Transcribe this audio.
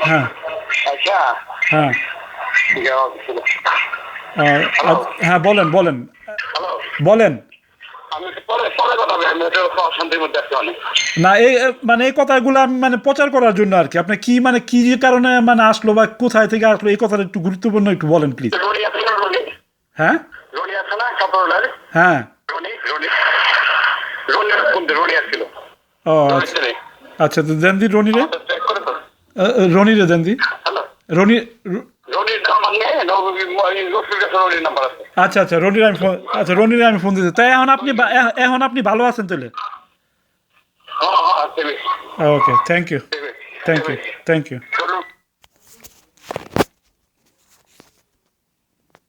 হ্যাঁ। আচ্ছা হ্যাঁ। যাও ছিল। আহ, আ- হ্যাঁ বলেন বলেন। বলেন। না এই মানে এই কথাগুলো আমি মানে প্রচার করার জন্য আর কি। আপনি কি মানে কি কারণে মানে আসলো বা কোথায় থেকে আসলো এই কথাটা একটু গুরুত্বপূর্ণ একটু বলেন প্লিজ হ্যাঁ? হ্যাঁ। ও আচ্ছা। আচ্ছা তো দেন দি রনি র- রনির নাম্বার নেই রফির কাছে রনির নাম্বার আছে আচ্ছা আচ্ছা রনির আমি ফোন আচ্ছা রনিরে আমি ফোন দিতে তাই এখন আপনি বা- এ- এখন আপনি ভালো আছেন তাহলে হ্যাঁ হ্যাঁ আছে okay thank you thank you thank you চলুন